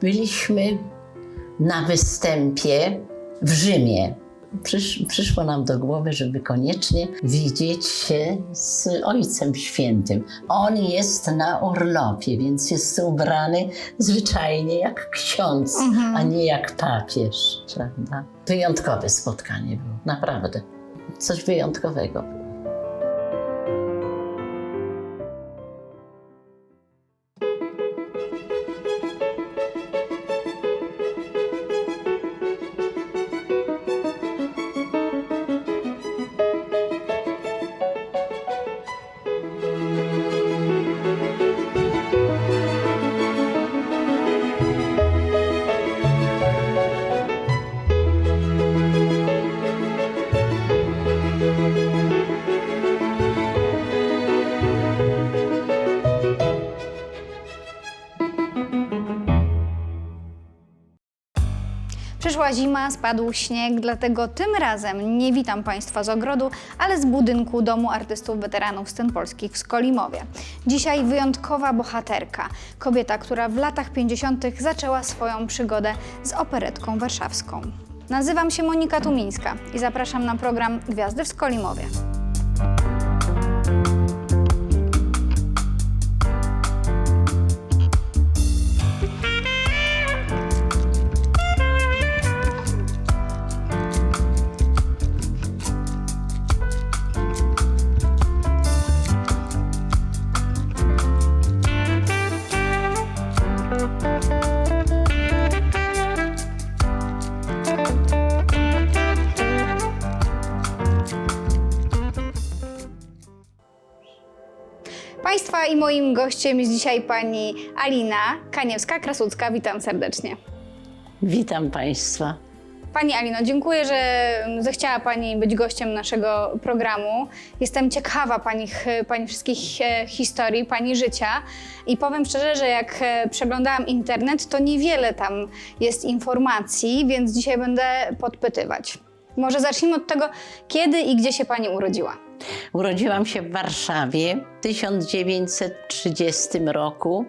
byliśmy na występie w Rzymie. Przysz, przyszło nam do głowy, żeby koniecznie widzieć się z Ojcem Świętym. On jest na urlopie, więc jest ubrany zwyczajnie jak ksiądz, a nie jak papież, prawda? Wyjątkowe spotkanie było, naprawdę. Coś wyjątkowego Przyszła zima, spadł śnieg, dlatego tym razem nie witam Państwa z ogrodu, ale z budynku Domu Artystów Weteranów Scen Polskich w Skolimowie. Dzisiaj wyjątkowa bohaterka, kobieta, która w latach 50. zaczęła swoją przygodę z operetką warszawską. Nazywam się Monika Tumińska i zapraszam na program Gwiazdy w Skolimowie. Gościem jest dzisiaj pani Alina Kaniewska-Krasucka. Witam serdecznie. Witam Państwa. Pani Alino, dziękuję, że zechciała Pani być gościem naszego programu. Jestem ciekawa pani, pani wszystkich e, historii, Pani życia i powiem szczerze, że jak e, przeglądałam internet, to niewiele tam jest informacji, więc dzisiaj będę podpytywać. Może zacznijmy od tego, kiedy i gdzie się Pani urodziła. Urodziłam się w Warszawie w 1930 roku.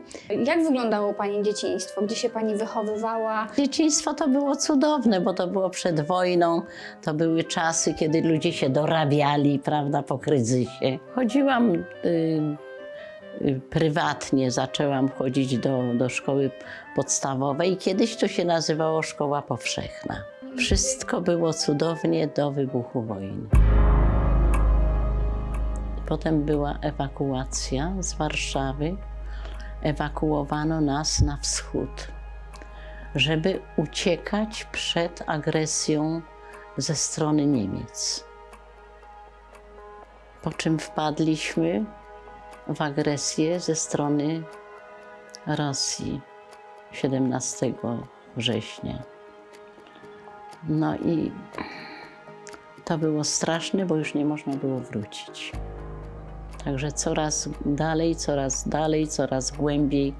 Jak wyglądało Pani dzieciństwo? Gdzie się Pani wychowywała? Dzieciństwo to było cudowne, bo to było przed wojną. To były czasy, kiedy ludzie się dorabiali, prawda, po kryzysie. Chodziłam y, y, prywatnie, zaczęłam chodzić do, do szkoły podstawowej. Kiedyś to się nazywało szkoła powszechna. Wszystko było cudownie do wybuchu wojny. Potem była ewakuacja z Warszawy. Ewakuowano nas na wschód, żeby uciekać przed agresją ze strony Niemiec. Po czym wpadliśmy w agresję ze strony Rosji 17 września. No i to było straszne, bo już nie można było wrócić. Także coraz dalej, coraz dalej, coraz głębiej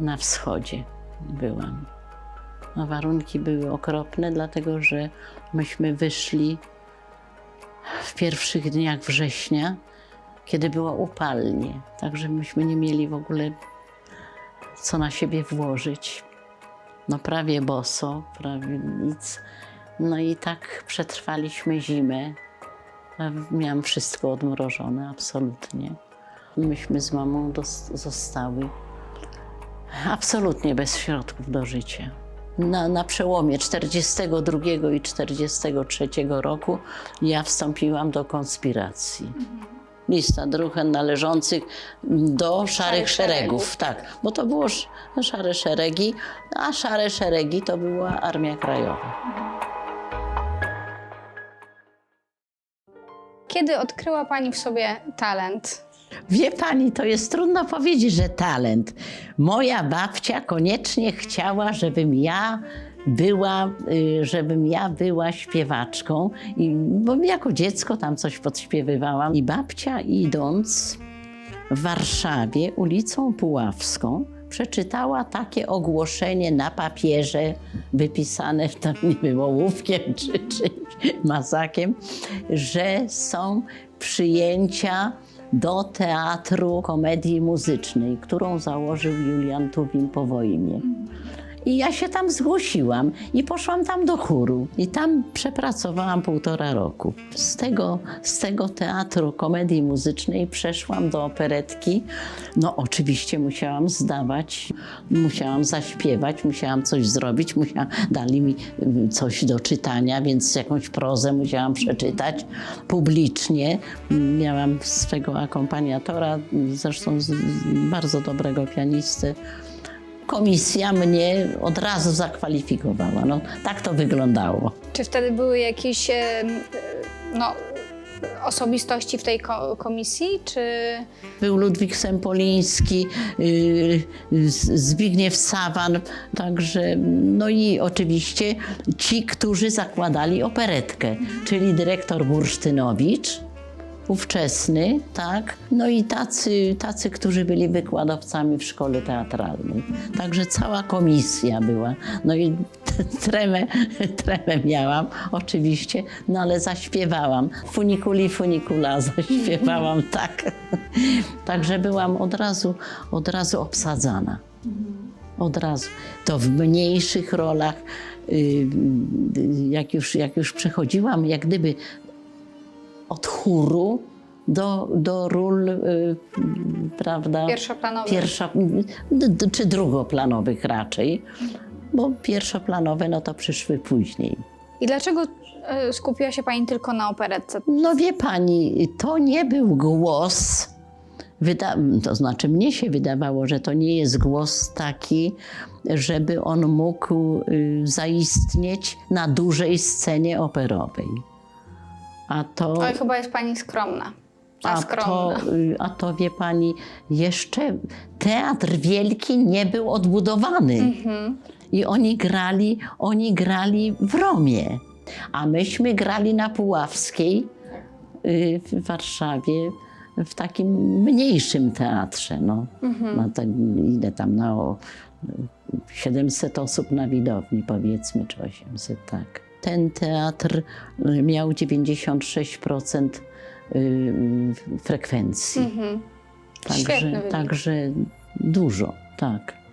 na wschodzie byłam. No, warunki były okropne, dlatego że myśmy wyszli w pierwszych dniach września, kiedy było upalnie. Także myśmy nie mieli w ogóle co na siebie włożyć. No prawie boso, prawie nic. No i tak przetrwaliśmy zimę. Miałam wszystko odmrożone, absolutnie. Myśmy z mamą zostały absolutnie bez środków do życia. Na, na przełomie 42 i 43 roku ja wstąpiłam do konspiracji. Lista druhen należących do szarych szeregów, tak, bo to było sz- szare szeregi, a szare szeregi to była Armia Krajowa. Kiedy odkryła Pani w sobie talent? Wie pani, to jest trudno powiedzieć, że talent. Moja babcia koniecznie chciała, żebym ja była, y, żebym ja była śpiewaczką, I, bo jako dziecko tam coś podśpiewywałam. I babcia idąc w Warszawie ulicą Puławską przeczytała takie ogłoszenie na papierze wypisane, tam nie wiem, ołówkiem czy czymś, mazakiem, że są przyjęcia do teatru komedii muzycznej, którą założył Julian Tuwim po wojnie. I ja się tam zgłosiłam i poszłam tam do chóru. I tam przepracowałam półtora roku. Z tego, z tego teatru komedii muzycznej przeszłam do operetki. No oczywiście musiałam zdawać, musiałam zaśpiewać, musiałam coś zrobić, musiałam, dali mi y, coś do czytania, więc jakąś prozę musiałam przeczytać publicznie. Miałam swego akompaniatora, zresztą bardzo dobrego pianisty komisja mnie od razu zakwalifikowała. No, tak to wyglądało. Czy wtedy były jakieś no, osobistości w tej ko- komisji, czy... Był Ludwik Sempoliński, yy, Z- Zbigniew Sawan, także no i oczywiście ci, którzy zakładali operetkę, czyli dyrektor Bursztynowicz, ówczesny, tak, no i tacy, tacy, którzy byli wykładowcami w szkole teatralnej. Także cała komisja była. No i tremę, tremę miałam oczywiście, no ale zaśpiewałam. Funikuli, funikula zaśpiewałam, tak. Także byłam od razu, od razu obsadzana. Od razu. To w mniejszych rolach, y, y, jak już, jak już przechodziłam, jak gdyby od chóru do, do ról, y, prawda? D- d- czy drugoplanowych raczej, bo pierwszoplanowe no to przyszły później. I dlaczego e, skupiła się Pani tylko na operetce? No wie pani, to nie był głos, wyda- to znaczy mnie się wydawało, że to nie jest głos taki, żeby on mógł y, zaistnieć na dużej scenie operowej. A to... Oj, chyba jest Pani skromna. A to, skromna. y, a to wie pani, jeszcze teatr wielki nie był odbudowany. Mhm. I oni grali, oni grali w Romie. A myśmy grali na Puławskiej y, w Warszawie w takim mniejszym teatrze. No, Mhm. na ten, ile tam na o, 700 osób na widowni powiedzmy, czy 800, tak. Ten teatr y, miał 96% y, frekwencji. Mhm. Także, także dużo, tak.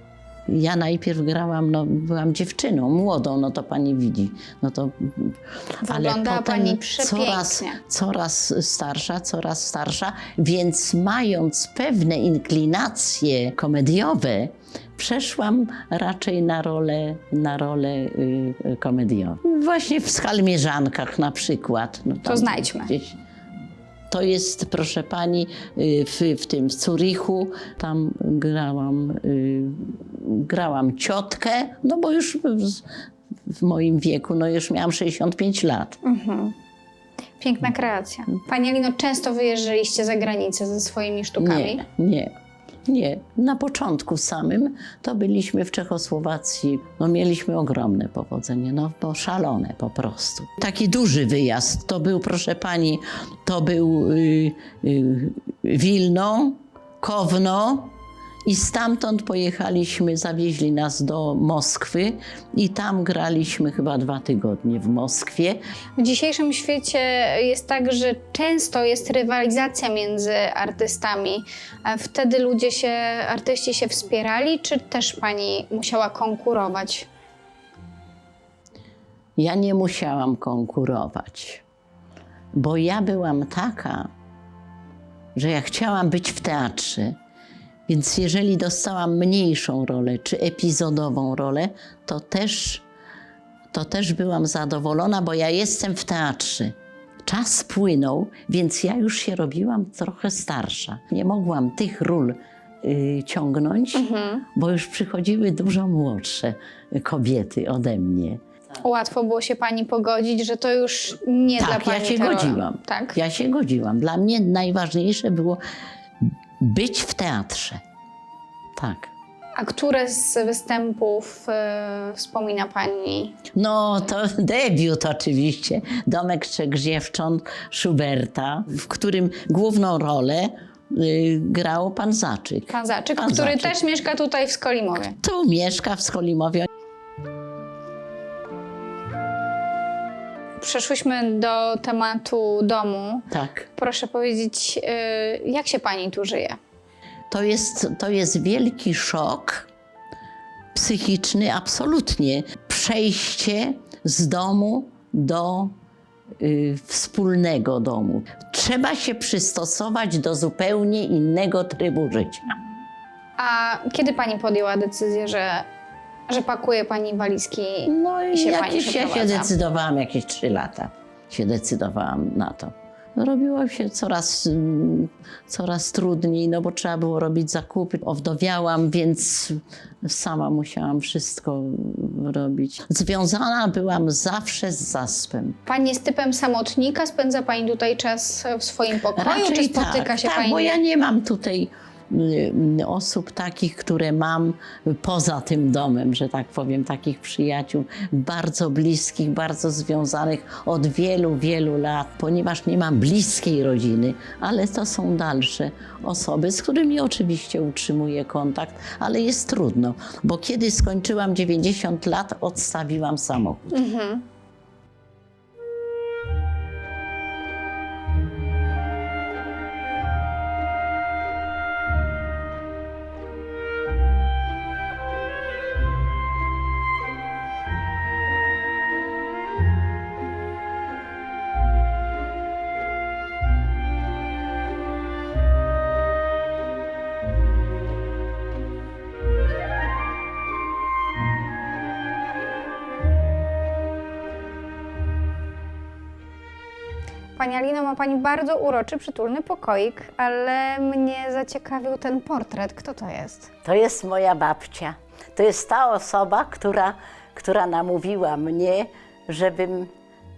Ja najpierw grałam, no byłam dziewczyną, młodą, no to pani widzi. No to, ale Wyglądała potem pani coraz, przepięknie. coraz starsza, coraz starsza, więc mając pewne inklinacje komediowe, przeszłam raczej na rolę, na rolę y, y, komediową. Właśnie w Skalmierzankach na przykład. No tam znajdźmy. Gdzieś, to jest, proszę pani, y, w, w tym Zurichu, tam grałam, y, grałam ciotkę, no bo już w, w moim wieku, no już miałam 65 lat. Piękna kreacja. Pani Alino, często wyjeżdżaliście za granicę ze swoimi sztukami? Nie, nie. Nie, na początku samym to byliśmy w Czechosłowacji. No mieliśmy ogromne powodzenie, no bo szalone po prostu. Taki duży wyjazd to był, proszę pani, to był y, y, Wilno, Kowno i stamtąd pojechaliśmy, zawieźli nas do Moskwy i tam graliśmy chyba dwa tygodnie w Moskwie. W dzisiejszym świecie jest tak, że często jest rywalizacja między artystami. Wtedy ludzie się, artyści się wspierali, czy też pani musiała konkurować? Ja nie musiałam konkurować, bo ja byłam taka, że ja chciałam być w teatrze. Więc jeżeli dostałam mniejszą rolę czy epizodową rolę, to też, to też byłam zadowolona, bo ja jestem w teatrze. Czas płynął, więc ja już się robiłam trochę starsza. Nie mogłam tych ról y, ciągnąć, bo już przychodziły dużo młodsze kobiety ode mnie. Łatwo było się pani pogodzić, że to już nie dla Tak, pani ja się godziłam. Tak? Ja się godziłam. Dla mnie najważniejsze było być w teatrze. Tak. A które z występów e, wspomina pani? No to debiut oczywiście. Domek Trzech Dziewcząt Schuberta, w którym główną rolę y, grał pan Zaczyk. Pan Zaczyk, Pan który Zaczyk. też mieszka tutaj w Skolimowie. Tu mieszka w Skolimowie. Przeszłyśmy do tematu domu. Tak. Proszę powiedzieć, e, jak się pani tu żyje? To jest, to jest wielki szok psychiczny absolutnie. Przejście z domu do y, wspólnego domu. Trzeba się przystosować do zupełnie innego trybu życia. A kiedy pani podjęła decyzję, że, że pakuje pani walizki No i i się pani jakieś, ja się decydowałam, jakieś trzy lata się decydowałam na to. Robiło się coraz, mm, coraz trudniej, no bo trzeba było robić zakupy. Owdowiałam, więc sama musiałam wszystko robić. Związana byłam zawsze z zaspem. Pani jest typem samotnika? Spędza pani tutaj czas w swoim pokoju? czy Raczej spotyka tak, się tak, pani? bo ja nie mam tutaj osób takich, które mam poza tym domem, że tak powiem, takich przyjaciół bardzo bliskich, bardzo związanych od wielu, wielu lat, ponieważ nie mam bliskiej rodziny, ale to są dalsze osoby, z którymi oczywiście utrzymuję kontakt, ale jest trudno, bo kiedy skończyłam 90 lat, odstawiłam samochód. Mhm. Pani Alino, ma pani bardzo uroczy, przytulny pokoik, ale mnie zaciekawił ten portret. Kto to jest? To jest moja babcia. To jest ta osoba, która, która namówiła mnie, żebym,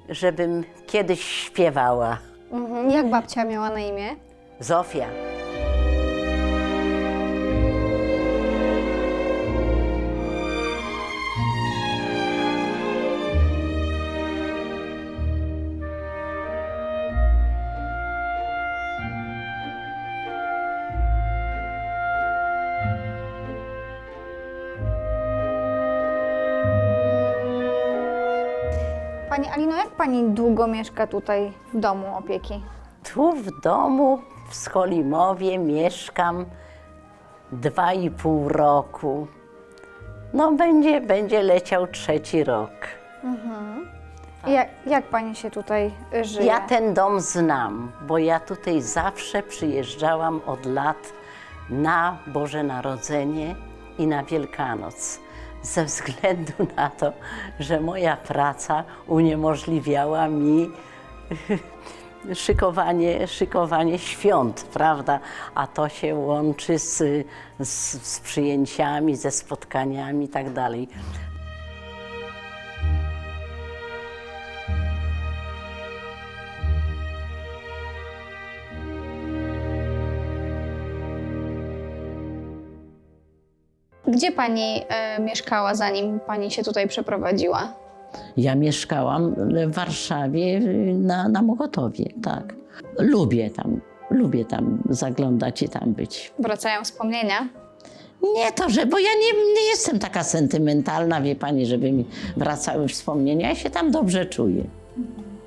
żebym kiedyś śpiewała. Mhm. Jak babcia miała na imię? Zofia. Pani Alino, jak pani długo mieszka tutaj w domu opieki? Tu w domu w Skolimowie mieszkam dwa i pół roku. No będzie, będzie leciał trzeci rok. Jak, jak pani się tutaj żyje? Ja ten dom znam, bo ja tutaj zawsze przyjeżdżałam od lat na Boże Narodzenie i na Wielkanoc. Ze względu na to, że moja praca uniemożliwiała mi szykowanie, szykowanie świąt, prawda? A to się łączy z, z, z przyjęciami, ze spotkaniami i tak dalej. Gdzie pani e, mieszkała, zanim pani się tutaj przeprowadziła? Ja mieszkałam w Warszawie na, na Mokotowie, tak. Lubię tam, lubię tam zaglądać i tam być. Wracają wspomnienia? Nie to, że, bo ja nie, nie jestem taka sentymentalna, wie pani, żeby mi wracały wspomnienia. Ja się tam dobrze czuję.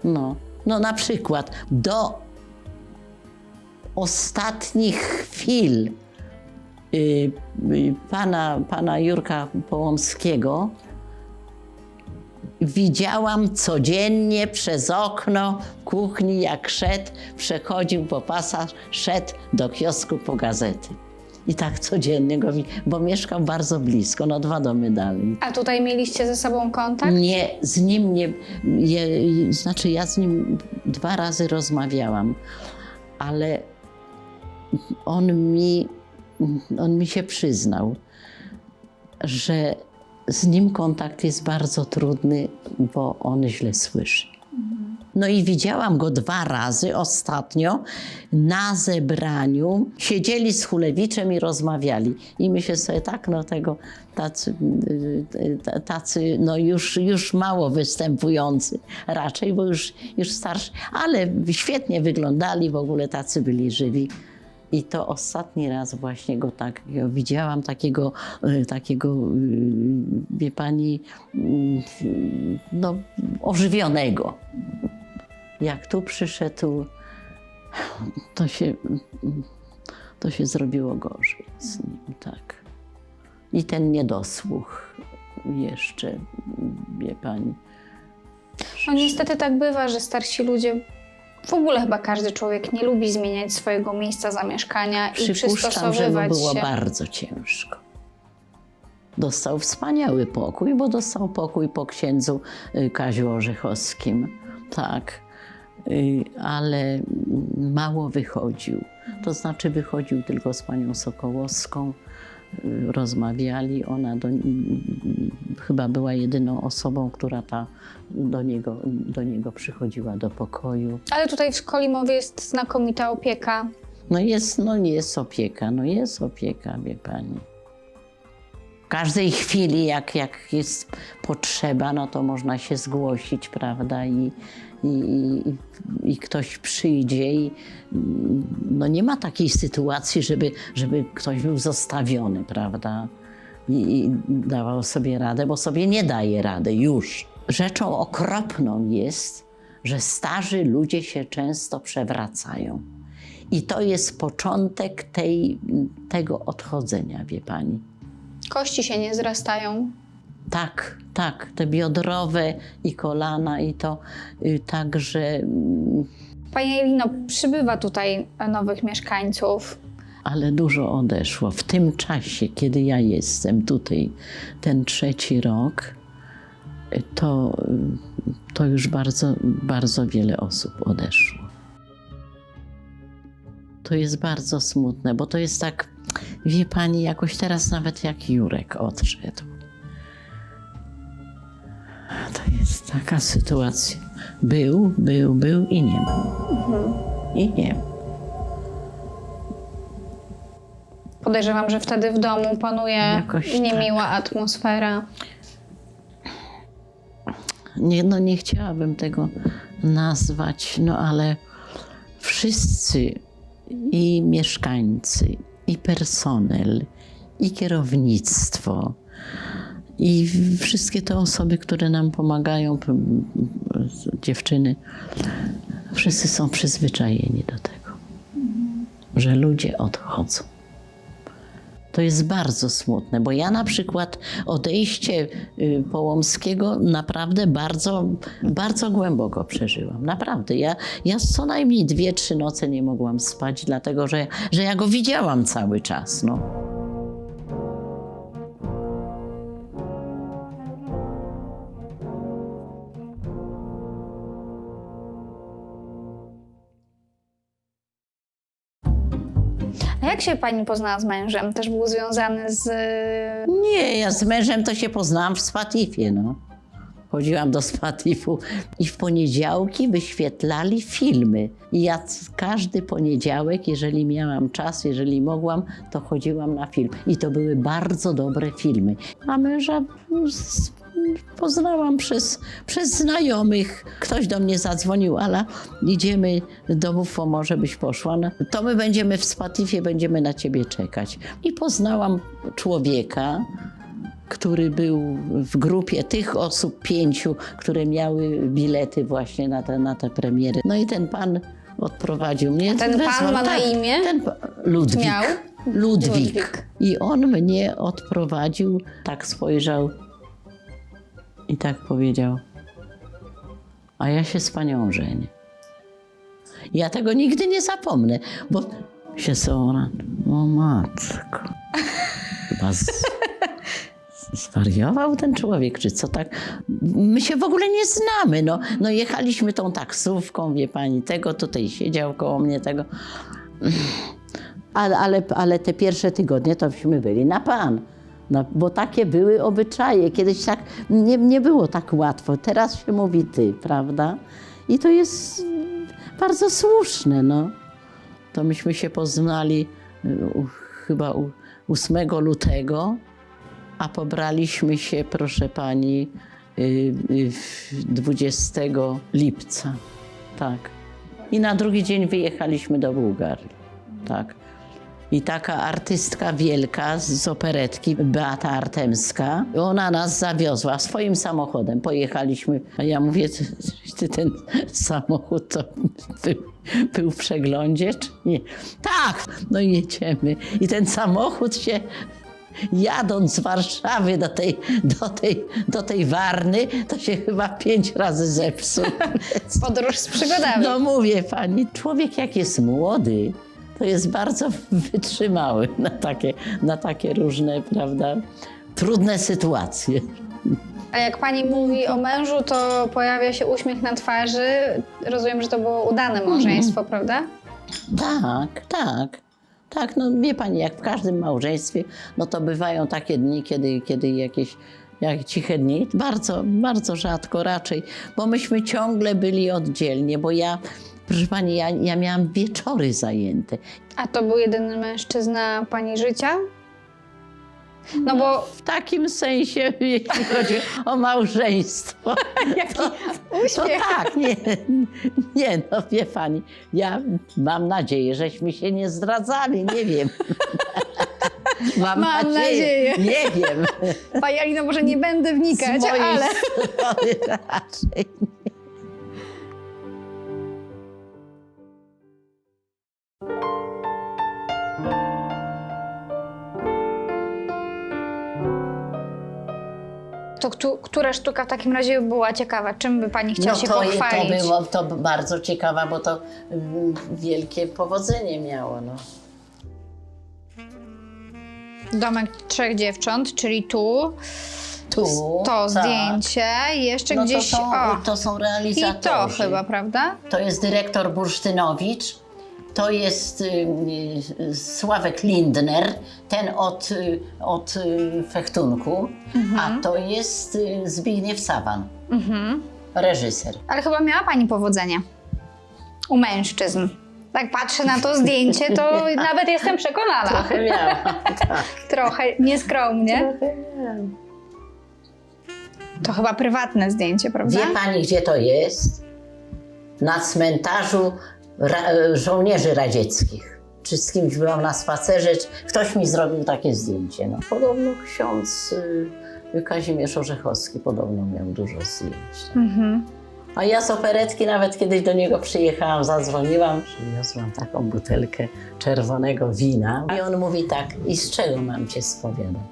No, no na przykład do ostatnich chwil pana, pana Jurka Połomskiego widziałam codziennie przez okno kuchni, jak szedł, przechodził po pasach, szedł do kiosku po gazety. I tak codziennie go widziałam, bo mieszkam bardzo blisko, no dwa domy dalej. A tutaj mieliście ze sobą kontakt? Nie, z nim nie, je, znaczy ja z nim dwa razy rozmawiałam, ale on mi, on mi się przyznał, że z nim kontakt jest bardzo trudny, bo on źle słyszy. No i widziałam go dwa razy ostatnio na zebraniu. Siedzieli z Chulewiczem i rozmawiali. I myślę sobie, tak, no tego tacy, y, y, tacy no już, już mało występujący raczej, bo już, już starsi, ale świetnie wyglądali, w ogóle tacy byli żywi. I to ostatni raz właśnie go tak widziałam, takiego, y, takiego, y, wie pani, y, no, ożywionego. Jak tu przyszedł, to się, to się zrobiło gorzej z nim, tak. I ten niedosłuch. jeszcze, wie pani. No niestety tak bywa, że starsi ludzie, w ogóle chyba każdy człowiek nie lubi zmieniać swojego miejsca zamieszkania i Przypuszczam, że mu przystosowywać było się. bardzo ciężko. Dostał wspaniały pokój, bo dostał pokój po księdzu y, Kaziu Orzechowskim. Tak, Y, ale mm, mało wychodził. To znaczy wychodził tylko z panią Sokołowską, rozmawiali. Ona do, chyba była jedyną osobą, która ta do niego, do niego przychodziła do pokoju. Ale tutaj w Kolimowie jest znakomita opieka. No jest, no jest opieka, no jest opieka, wie pani. W każdej chwili, jak, jak jest potrzeba, no to można się zgłosić, prawda, i, i, i, i ktoś przyjdzie i no nie ma takiej sytuacji, żeby, żeby ktoś był zostawiony, prawda, i, i dawał sobie radę, bo sobie nie daje rady już. Rzeczą okropną jest, że starzy ludzie się często przewracają. I to jest początek tej, tego odchodzenia, wie pani. Kości się nie zrastają. Tak, tak, te biodrowe i kolana i to y, także mm, Pani Elino, przybywa tutaj nowych mieszkańców. ale dużo odeszło. W tym czasie, kiedy ja jestem tutaj, ten trzeci rok, y, to, y, to już bardzo, bardzo wiele osób odeszło. To jest bardzo smutne, bo to jest tak, wie pani, jakoś teraz nawet jak Jurek odszedł. To jest taka sytuacja. Był, był, był i nie ma. I nie ma. Podejrzewam, że wtedy w domu panuje Jakoś tak. niemiła atmosfera. Nie, no nie chciałabym tego nazwać, no ale wszyscy i mieszkańcy, i personel, i kierownictwo, i wszystkie te osoby, które nam pomagają, dziewczyny, wszyscy są przyzwyczajeni do tego, że ludzie odchodzą. To jest bardzo smutne, bo ja na przykład odejście y, Połomskiego naprawdę bardzo, bardzo głęboko przeżyłam. Naprawdę. Ja, ja co najmniej dwie, trzy noce nie mogłam spać, dlatego że, że ja go widziałam cały czas. No. Jak się pani poznała z mężem? Też był związany z. Nie, ja z mężem to się poznałam w Spatifie, no. Chodziłam do Spatifu i w poniedziałki wyświetlali filmy. I ja każdy poniedziałek, jeżeli miałam czas, jeżeli mogłam, to chodziłam na film. I to były bardzo dobre filmy. A męża z- poznałam przez, przez znajomych. Ktoś do mnie zadzwonił, Ala, idziemy do Bufo, może byś poszła. No, to my będziemy w Spatifie, będziemy na ciebie czekać. I poznałam człowieka, który był w grupie tych osób, pięciu, które miały bilety właśnie na te, na te premiery. No i ten pan odprowadził mnie. ten pan wezwał- ma na tak, imię? Ten Ludwik. Miał? Ludwik. Ludwik. I on mnie odprowadził, tak spojrzał i tak powiedział, a ja się z panią żenię. Ja tego nigdy nie zapomnę, bo się Sora, o matko, chyba z, zwariował ten człowiek, czy co tak. My się w ogóle nie znamy, no, no jechaliśmy tą taksówką, wie pani, tego tutaj siedział koło mnie, tego. Ale, ale, ale te pierwsze tygodnie tośmy byli na pan. No, bo takie były obyczaje. Kiedyś tak nie, nie było tak łatwo. Teraz się mówi ty, prawda? I to jest bardzo słuszne, no. To myśmy się poznali y, u, chyba u, 8 lutego, a pobraliśmy się, proszę pani, y, y, w 20 lipca. Tak. I na drugi dzień wyjechaliśmy do Bułgarii. Tak. I taka artystka wielka z operetki, Beata Artemska, ona nas zawiozła swoim samochodem. Pojechaliśmy, a ja mówię, ty ten samochód to był, był w przeglądzie, czy nie? Tak, no i jedziemy. I ten samochód się jadąc z Warszawy do tej, do tej, do tej Warny, to się chyba pięć razy zepsuł. Podróż z przygodami. No mówię pani, człowiek jak jest młody, to jest bardzo wytrzymały na takie, na takie różne, prawda, trudne sytuacje. A jak pani mówi o mężu, to pojawia się uśmiech na twarzy. Rozumiem, że to było udane małżeństwo, prawda? Tak, tak. Tak, no wie pani, jak w każdym małżeństwie, no to bywają takie dni, kiedy, kiedy jakieś jak ciche dni. Bardzo, bardzo rzadko raczej, bo myśmy ciągle byli oddzielnie, bo ja, proszę pani, ja, ja miałam wieczory zajęte. A to był jedyny mężczyzna pani życia? No bo W takim sensie, jeśli chodzi o małżeństwo. To uśmiech. tak, nie, nie, no wie pani, ja mam nadzieję, żeśmy się nie zdradzali, nie wiem. Mam, Mam nadzieję. Nie wiem. Pani Alino, może nie będę wnikać, Z mojej ale strony raczej nie. To któ- która sztuka w takim razie była ciekawa? Czym by pani chciała No się to, pochwalić? to było to bardzo ciekawa, bo to mm, wielkie powodzenie miało. No. Domek trzech dziewcząt, czyli tu. Tu, To tak. zdjęcie, jeszcze No to, gdzieś. są, o, to są I realizatorzy. to chyba, prawda? To jest dyrektor Bursztynowicz, to jest y, y, Sławek Lindner, ten od, y, od fechtunku, a to jest Zbigniew Sawan, Mhm. reżyser. Ale chyba miała pani powodzenie u mężczyzn. Tak patrzę na to zdjęcie, to nawet jestem przekonana. Trochę miałam, tak. Trochę nieskromnie. To chyba prywatne zdjęcie, prawda? Wie pani, gdzie to jest? Na cmentarzu ra- żołnierzy radzieckich. Czy z kimś byłam na spacerze, ktoś mi zrobił takie zdjęcie. No, podobno ksiądz y, Kazimierz Orzechowski podobno miał dużo zdjęć. Mhm. A ja z operetki nawet kiedyś do niego przyjechałam, zadzwoniłam, przyniosłam taką butelkę czerwonego wina. I on mówi tak, i z czego mam cię spowiadać?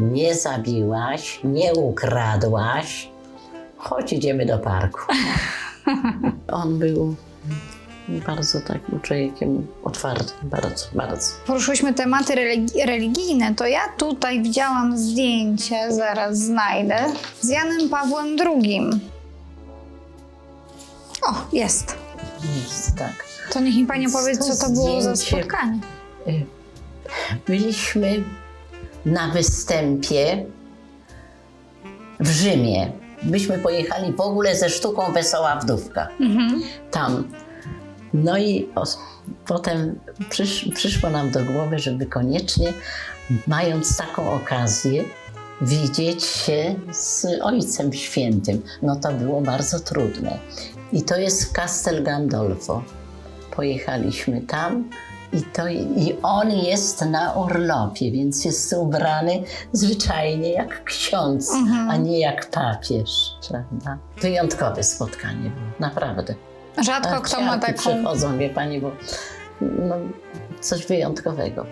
Nie zabiłaś, nie ukradłaś, chodź idziemy do parku. On był bardzo takim człowiekiem otwartym, bardzo, bardzo. Poruszyłyśmy tematy religi- religijne, to ja tutaj widziałam zdjęcie, zaraz znajdę, z Janem Pawłem II. O, jest. Jest, tak. To niech mi pani opowie, co to było za zdjęcie- spotkanie. Byliśmy na występie w Rzymie. Myśmy pojechali w ogóle ze sztuką Wesoła Wdówka. Tam. No i potem przysz, przyszło nam do głowy, żeby koniecznie, mając taką okazję, widzieć się z Ojcem Świętym. No to było bardzo trudne. I to jest Castel Gandolfo. Pojechaliśmy tam i, to, i on jest na urlopie, więc jest ubrany zwyczajnie jak ksiądz, a nie jak papież. Prawda? Wyjątkowe spotkanie było, naprawdę. Rzadko kto ma taką... przychodzą, wie pani, bo no, coś wyjątkowego.